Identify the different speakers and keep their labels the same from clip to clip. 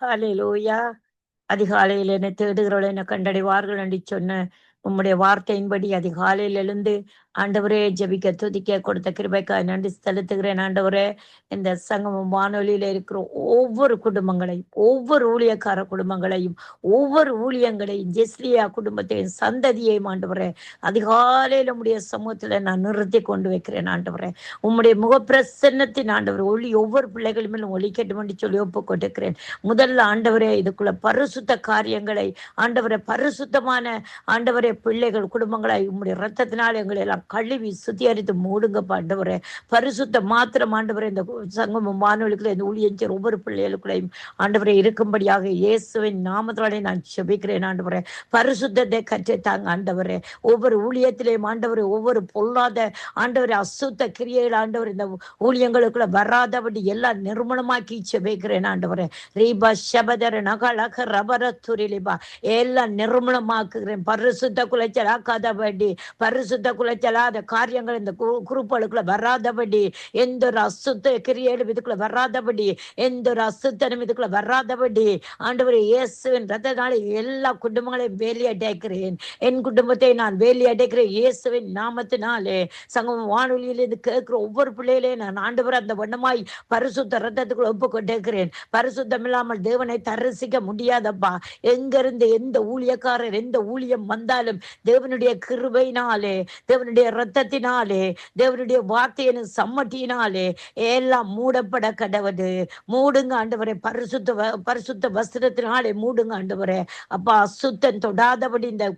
Speaker 1: ஹalleluya. அதிகாலையில் என்னை தேடுகிறவர்கள் என்னை கண்டடைவார்கள் என்று சொன்ன உம்முடைய வார்த்தையின்படி அதிகாலையில் எழுந்து ஆண்டவரே ஜெபிக்க துதிக்க கொடுத்த கிருபைக்காய் நன்றி செலுத்துகிறேன். ஆண்டவரே இந்த சங்கமம் வானொலியில இருக்கிற ஒவ்வொரு குடும்பங்களையும் ஒவ்வொரு ஊழியக்கார குடும்பங்களையும் ஒவ்வொரு ஊழியங்களையும் ஜெஸ்லியா குடும்பத்தையும் சந்ததியையும் ஆண்டவரே அதிகாலையில் உடைய சமூகத்துல நான் நிறுத்தி கொண்டு வைக்கிறேன் ஆண்டவரே. உம்முடைய முகப்பிரசன்னத்தின் ஆண்டவர் ஒளி ஒவ்வொரு பிள்ளைகள் மேலும் ஒளிக்கட்டும் என்று சொல்லி ஒப்பு கொண்டிருக்கிறேன் முதல்ல ஆண்டவரே இதுக்குள்ள பரிசுத்த காரியங்களை ஆண்டவரை பரிசுத்தமான ஆண்டவரே பிள்ளைகள் குடும்பங்களை உம்முடைய ரத்தத்தினால் எங்களை எல்லாம் கழுவி சுத்திகரித்து மூடுங்க பாண்டவரே. பரிசுத்த மாத்திரம் ஆண்டவரே இந்த சங்கமம் வானொலிக்குள்ள இந்த ஊழியஞ்சர் ஒவ்வொரு பிள்ளைகளுக்குள்ளையும் ஆண்டவரே இருக்கும்படியாக இயேசுவின் நாமத்தாலே நான் செபிக்கிறேன் ஆண்டவரே. பரிசுத்தத்தை கற்றுத்தாங்க ஆண்டவரே. ஒவ்வொரு ஊழியத்திலேயும் ஆண்டவரே ஒவ்வொரு பொல்லாத ஆண்டவரே அசுத்த கிரியைகள் ஆண்டவர் இந்த ஊழியங்களுக்குள்ள வராதபடி எல்லாம் நிர்மூலமாக்கி செபிக்கிறேன் ஆண்டவரே. ரீபா சபதர நகலக ரபர துரிலிபா எல்லாம் நிர்மூலமாக்குகிறேன் பரிசுத்த குலைச்சல் ஆக்காதபடி பரிசுத்த குலைச்சலாத காரியங்கள் இந்த கு- வராதபடி எந்த ஒரு அசுத்த கிரியேடும் இதுக்குள்ள வராதபடி எந்த ஒரு அசுத்தனும் இதுக்குள்ள வராதபடி ஆண்டவர் இயேசுவின் ரத்தனாலே எல்லா குடும்பங்களையும் வேலையடைக்கிறேன். என் குடும்பத்தை நான் வேலையடைக்கிறேன். இயேசுவின் நாமத்தினாலே சங்கம் வானொலியில் இது கேட்கிற ஒவ்வொரு பிள்ளைகளையும் நான் ஆண்டவர் அந்த வண்ணமாய் பரிசுத்த ரத்தத்துக்குள்ள ஒப்பு கொண்டிருக்கிறேன் பரிசுத்தம் இல்லாமல் தேவனை தரிசிக்க முடியாதப்பா. எங்கிருந்து எந்த ஊழியக்காரர் எந்த ஊழியம் வந்தாலும் தேவனுடைய கிருபையினாலே தேவனுடைய ரத்தத்தினாலே தேவனுடைய வார்த்தையின் சம்மட்டியினாலே எல்லாம் மூடப்பட கடவுது மூடுங்க ஆண்டவரே பரிசுத்த வ- பரிசுத்த வஸ்திரத்தினாலே மூடுங்க ஆண்டவரே. அப்பா அசுத்தம் தொடாதபடி இந்த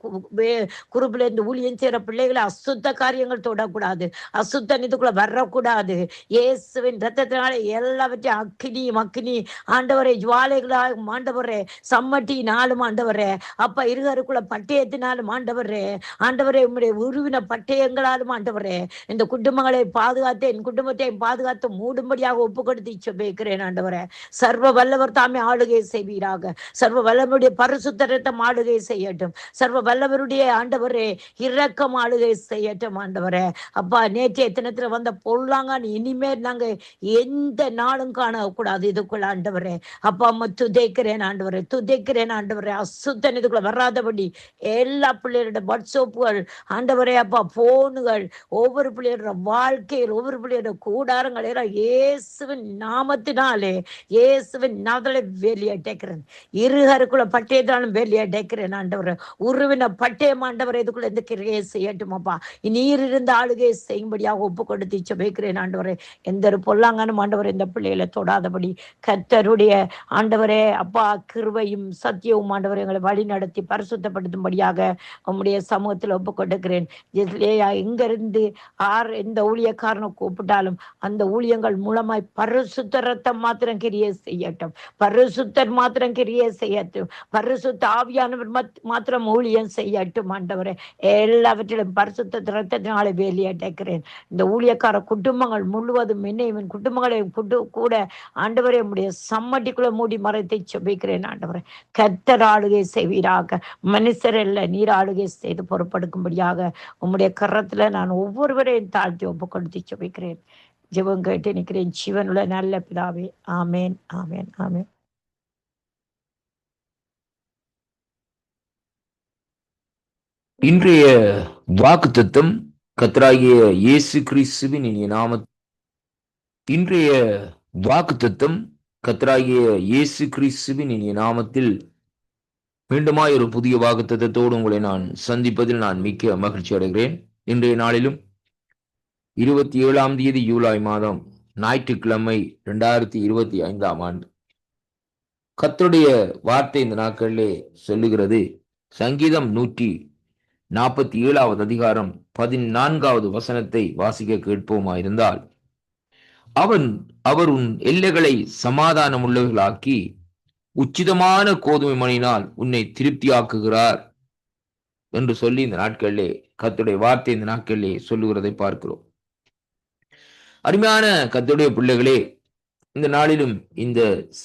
Speaker 1: கு- இந்த ஊழியம் செய்யற பிள்ளைகளை அசுத்த காரியங்கள் தொடக்கூடாது. அசுத்தம் இதுக்குள்ள வரக்கூடாது. இயேசுவின் ரத்தத்தினாலே எல்லாவற்றையும் அக்கினி மக்கினி ஆண்டவரே ஜுவாலைகளாக ஆண்டவரே. சம்மட்டினாலும் ஆண்டவரே. அப்பா இருகருக்குள்ள பட்டயத்தினாலும் ஆண்டவரே. ஆண்டவரே உம்முடைய உருவின எங்களாலும் ஆண்டவரே இந்த குடும்பங்களை பாதுகாத்து என் குடும்பத்தை பாதுகாத்து மூடும்படியாக ஒப்பு கொடுத்து செபிக்கிறேன் ஆண்டவரே. சர்வ வல்லவர் தாமே ஆளுகை செய்வீராக. சர்வ வல்லவருடைய பரிசுத்தரத்தம் ஆளுகை செய்யட்டும். சர்வ வல்லவருடைய ஆண்டவரே இரக்கம் ஆளுகை செய்யட்டும் ஆண்டவரே. அப்பா நேற்றைய தினத்துல வந்த பொருளாங்கான் இனிமேல் நாங்க எந்த நாளும் காணக்கூடாது இதுக்குள்ள ஆண்டவரே. அப்பா அம்மா துதைக்கிறேன் ஆண்டவரே துதைக்கிறேன் ஆண்டவரே. அசுத்தன் இதுக்குள்ள வராதபடி எல்லா பிள்ளைகளோட வாட்ஸ்அப்புகள் ஆண்டவரே அப்பா போ போனுகள் ஒவ்வொரு பிள்ளையோட வாழ்க்கையில் ஒவ்வொரு பிள்ளையோட கூடாரங்கள் எல்லாம் இயேசுவின் நாமத்தினாலே இயேசுவின் நாதலை வெளியடைக்கிறேன் இருகருக்குள்ள பட்டயத்தாலும் வெளியடைக்கிறேன் ஆண்டவர். உருவின பட்டயம் ஆண்டவர் இதுக்குள்ள இந்த கிரையை செய்யட்டுமாப்பா நீர் இருந்த ஆளுகையை செய்யும்படியாக ஒப்பு கொடுத்து சபைக்கிறேன் ஆண்டவரே. எந்த ஒரு பொல்லாங்கனும் ஆண்டவர் இந்த பிள்ளைகளை தொடாதபடி கத்தருடைய ஆண்டவரே அப்பா கிருவையும் சத்தியவும் ஆண்டவர் எங்களை வழி நடத்தி பரிசுத்தப்படுத்தும்படியாக உம்முடைய சமூகத்தில் ஒப்பு கொடுக்கிறேன் எங்கிருந்து ஆர் எந்த ஊழியக்காரனை கூப்பிட்டாலும் அந்த ஊழியங்கள் மூலமாய் பரிசுத்த ரத்தம் மாத்திரம் கிரியை செய்யட்டும். பரிசுத்தர் மாத்திரம் கிரிய செய்யட்டும். பரிசுத்த ஆவியானவர் மாத்திரம் ஊழியம் செய்யட்டும் ஆண்டவரே. எல்லாவற்றிலும் பரிசுத்த ரத்தத்தினாலே வேலி அடைக்கிறேன். இந்த ஊழியக்கார குடும்பங்கள் முழுவதும் என்னையும் குடும்பங்களை கூட ஆண்டவரே உடைய சம்மட்டிக்குள்ள மூடி மறைத்தை செபிக்கிறேன் ஆண்டவரே. கத்தர் ஆளுகை செய்வீராக. மனுஷர் அல்ல நீர் ஆளுகை செய்து பொறுப்படுக்கும்படியாக உம்முடைய கரத்துல நான் ஒவ்வொருவரையும் தாழ்த்தி ஒப்பு கொடுத்து செபிக்கிறேன் ஜெபம் கேட்டு நிற்கிறேன். சிவனுள்ள நல்ல பிதாவே. ஆமேன் ஆமேன் ஆமேன்.
Speaker 2: இன்றைய வாக்குத்தத்தம் கத்தராகிய இயேசு கிறிஸ்துவின் இனிய நாம இன்றைய வாக்குத்தத்தம் கத்தராகிய இயேசு கிறிஸ்துவின் இனிய நாமத்தில் மீண்டுமாய் ஒரு புதிய வாக்குத்தத்தத்தோடு உங்களை நான் சந்திப்பதில் நான் மிக்க மகிழ்ச்சி அடைகிறேன். இன்றைய நாளிலும் இருபத்தி ஏழாம் தேதி ஜூலை மாதம் ஞாயிற்றுக்கிழமை இரண்டாயிரத்தி இருபத்தி ஐந்தாம் ஆண்டு. கத்தருடைய வார்த்தை இந்த நாட்களிலே சொல்லுகிறது. சங்கீதம் நூற்றி நாற்பத்தி ஏழாவது அதிகாரம் பதினான்காவது வசனத்தை வாசிக்க கேட்போமாயிருந்தால் அவன் அவர் உன் எல்லைகளை சமாதானம் உள்ளவர்களாக்கி உச்சிதமான கோதுமை மணினால் உன்னை திருப்தியாக்குகிறார். என்று சொல்லி இந்த நாட்களிலே கத்துடைய வார்த்தை இந்த நாட்களிலே சொல்லுகிறதை பார்க்கிறோம். அருமையான கத்துடைய பிள்ளைகளே இந்த நாளிலும் இந்த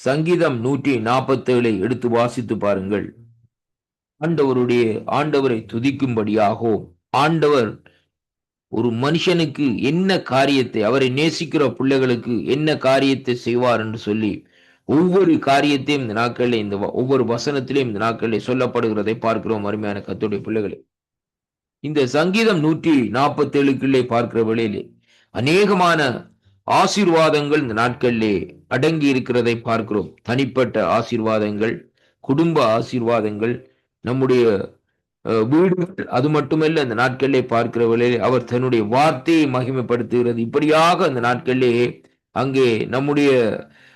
Speaker 2: சங்கீதம் நூற்றி நாற்பத்தேழை எடுத்து வாசித்து பாருங்கள். ஆண்டவருடைய ஆண்டவரை துதிக்கும்படியாகவும் ஆண்டவர் ஒரு மனுஷனுக்கு என்ன காரியத்தை அவரை நேசிக்கிற பிள்ளைகளுக்கு என்ன காரியத்தை செய்வார் என்று சொல்லி ஒவ்வொரு காரியத்தையும் இந்த நாட்களில் இந்த ஒவ்வொரு வசனத்திலையும் இந்த நாட்களில் சொல்லப்படுகிறதை பார்க்கிறோம் அருமையான கத்துடைய பிள்ளைகளே. இந்த சங்கீதம் நூற்றி நாற்பத்தி ஏழுக்குள்ளே பார்க்கிற வேளையிலே அநேகமான ஆசீர்வாதங்கள் இந்த நாட்களிலே அடங்கி இருக்கிறதை பார்க்கிறோம். தனிப்பட்ட ஆசீர்வாதங்கள் குடும்ப ஆசீர்வாதங்கள் நம்முடைய வீடுகள் அது மட்டுமல்ல இந்த நாட்களிலே பார்க்கிற வேளையிலே அவர் தன்னுடைய வார்த்தையை மகிமைப்படுத்துகிறது. இப்படியாக இந்த நாட்களிலே அங்கே நம்முடைய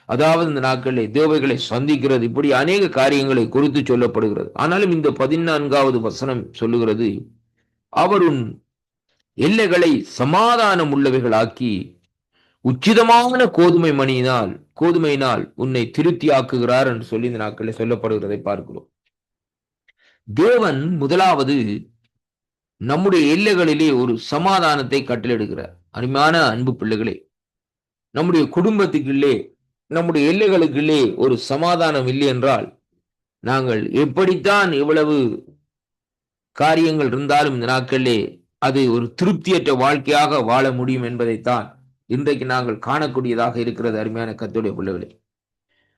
Speaker 2: அதாவது இந்த நாட்களில் தேவைகளை சந்திக்கிறது இப்படி அநேக காரியங்களை குறித்து சொல்லப்படுகிறது. ஆனாலும் இந்த பதினான்காவது வசனம் சொல்லுகிறது அவர் உன் எல்லைகளை சமாதானம் உள்ளவைகளாக்கி உச்சிதமான கோதுமை மணியினால் கோதுமையினால் உன்னை திருப்தியாக்குகிறார் என்று சொல்லி இந்த நாட்களில் சொல்லப்படுகிறதை பார்க்கிறோம். தேவன் முதலாவது நம்முடைய எல்லைகளிலே ஒரு சமாதானத்தை கட்டளிடுகிறார் அருமையான அன்பு பிள்ளைகளே நம்முடைய குடும்பத்துக்குள்ளே நம்முடைய எல்லைகளுக்குள்ளே ஒரு சமாதானம் இல்லை என்றால் நாங்கள் எப்படித்தான் இவ்வளவு காரியங்கள் இருந்தாலும் இந்த நாட்களிலே அது ஒரு திருப்தியற்ற வாழ்க்கையாக வாழ முடியும் என்பதைத்தான் இன்றைக்கு நாங்கள் காணக்கூடியதாக இருக்கிறது அருமையான கத்துடைய பிள்ளைகளே.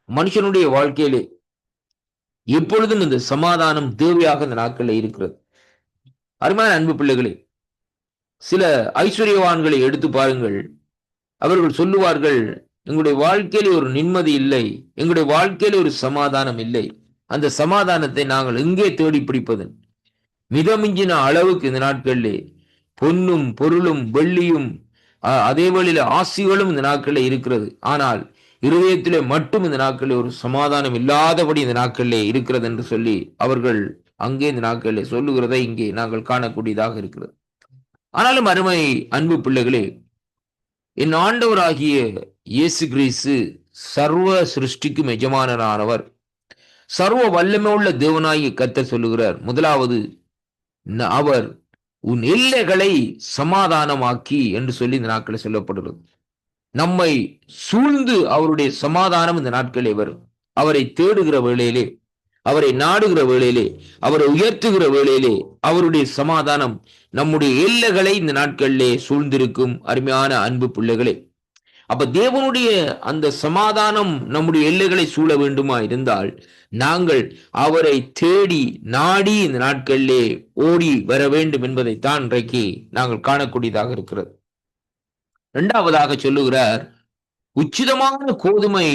Speaker 2: மனுஷனுடைய வாழ்க்கையிலே எப்பொழுதும் இந்த சமாதானம் தேவையாக இந்த நாட்களில் இருக்கிறது. அருமையான அன்பு பிள்ளைகளே சில ஐஸ்வர்யவான்களை எடுத்து பாருங்கள். அவர்கள் சொல்லுவார்கள் எங்களுடைய வாழ்க்கையில ஒரு நிம்மதி இல்லை. எங்களுடைய வாழ்க்கையில ஒரு சமாதானம் இல்லை. அந்த சமாதானத்தை நாங்கள் எங்கே தேடி பிடிப்பதன் மிதமிஞ்சின அளவுக்கு இந்த நாட்களிலே பொன்னும் பொருளும் வெள்ளியும் அதே வழியில ஆசிகளும் இந்த நாட்களில் இருக்கிறது. ஆனால் இருதயத்திலே மட்டும் இந்த நாட்களில் ஒரு சமாதானம் இல்லாதபடி இந்த நாட்களிலே இருக்கிறது என்று சொல்லி அவர்கள் அங்கே இந்த நாட்களிலே சொல்லுகிறதை இங்கே நாங்கள் காணக்கூடியதாக இருக்கிறது. ஆனாலும் அருமை அன்பு பிள்ளைகளே என் ஆண்டவராகிய இயேசு கிரீசு சர்வ சிருஷ்டிக்கும் எஜமானரானவர். சர்வ வல்லமையுள்ள தேவனாகி கத்த சொல்லுகிறார். முதலாவது அவர் உன் எல்லைகளை சமாதானமாக்கி என்று சொல்லி இந்த நாட்களில் சொல்லப்படுகிறது. நம்மை சூழ்ந்து அவருடைய சமாதானம் இந்த நாட்களே வரும். அவரை தேடுகிற வேளையிலே அவரை நாடுகிற வேளையிலே அவரை உயர்த்துகிற வேளையிலே அவருடைய சமாதானம் நம்முடைய எல்லைகளை இந்த நாட்களிலே சூழ்ந்திருக்கும். அருமையான அன்பு பிள்ளைகளே அப்ப தேவனுடைய அந்த சமாதானம் நம்முடைய எல்லைகளை சூழ வேண்டுமா இருந்தால் நாங்கள் அவரை தேடி நாடி இந்த நாட்களிலே ஓடி வர வேண்டும் என்பதைத்தான் இன்றைக்கு நாங்கள் காணக்கூடியதாக இருக்கிறது. இரண்டாவதாக சொல்லுகிறார் உச்சிதமான கோதுமை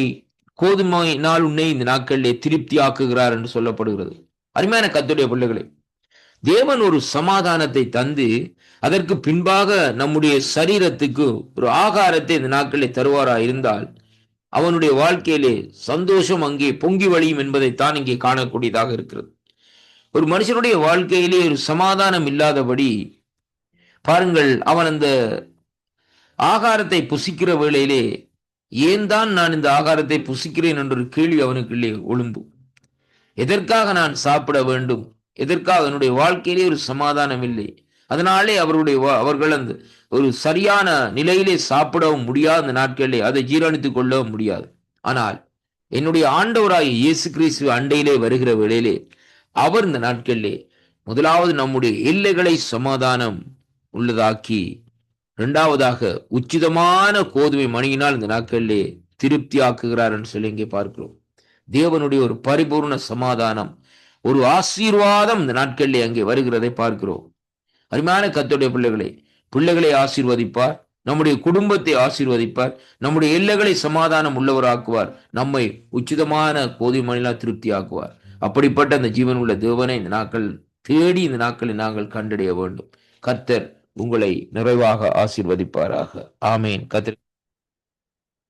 Speaker 2: கோதுமையினால் உன்னை இந்த நாட்களிலே திருப்தி ஆக்குகிறார் என்று சொல்லப்படுகிறது. அருமையான கத்துடைய பிள்ளைகளே தேவன் ஒரு சமாதானத்தை தந்து அதற்கு பின்பாக நம்முடைய சரீரத்துக்கு ஒரு ஆகாரத்தை இந்த நாட்களில் தருவாரா இருந்தால் அவனுடைய வாழ்க்கையிலே சந்தோஷம் அங்கே பொங்கி வழியும் என்பதைத்தான் இங்கே காணக்கூடியதாக இருக்கிறது. ஒரு மனுஷனுடைய வாழ்க்கையிலே ஒரு சமாதானம் இல்லாதபடி பாருங்கள் அவன் அந்த ஆகாரத்தை புசிக்கிற வேளையிலே ஏன் தான் நான் இந்த ஆகாரத்தை புசிக்கிறேன்? என்ற ஒரு கேள்வி அவனுக்குள்ளே ஒழும்பும் எதற்காக நான் சாப்பிட வேண்டும்? எதற்காக? என்னுடைய வாழ்க்கையிலே ஒரு சமாதானம் இல்லை. அதனாலே அவருடைய அவர்கள் அந்த ஒரு சரியான நிலையிலே சாப்பிடவும் முடியாத அந்த நாட்களிலே அதை ஜீரணித்துக் கொள்ளவும் முடியாது. ஆனால் என்னுடைய ஆண்டவராகிய இயேசு கிறிஸ்து அண்டையிலே வருகிற வேளையிலே அவர் இந்த நாட்களிலே முதலாவது நம்முடைய எல்லைகளை சமாதானம் உள்ளதாக்கி இரண்டாவதாக உச்சிதமான கோதுமை மணியினால் இந்த நாட்களிலே திருப்தி ஆக்குகிறார் என்று சொல்லி இங்கே பார்க்கிறோம். தேவனுடைய ஒரு பரிபூர்ண சமாதானம் ஒரு ஆசீர்வாதம் இந்த நாட்களிலே அங்கே வருகிறதை பார்க்கிறோம். அருமையான கத்துடைய பிள்ளைகளை பிள்ளைகளை ஆசீர்வதிப்பார் நம்முடைய குடும்பத்தை ஆசீர்வதிப்பார் நம்முடைய எல்லைகளை சமாதானம் உள்ளவராக்குவார் நம்மை உச்சிதமான கோதி மணிலா திருப்தி ஆக்குவார் அப்படிப்பட்ட அந்த ஜீவன் உள்ள தேவனை இந்த நாட்கள் தேடி இந்த நாட்களை நாங்கள் கண்டடைய வேண்டும். கர்த்தர் உங்களை நிறைவாக ஆசீர்வதிப்பாராக. ஆமேன். கத்தர்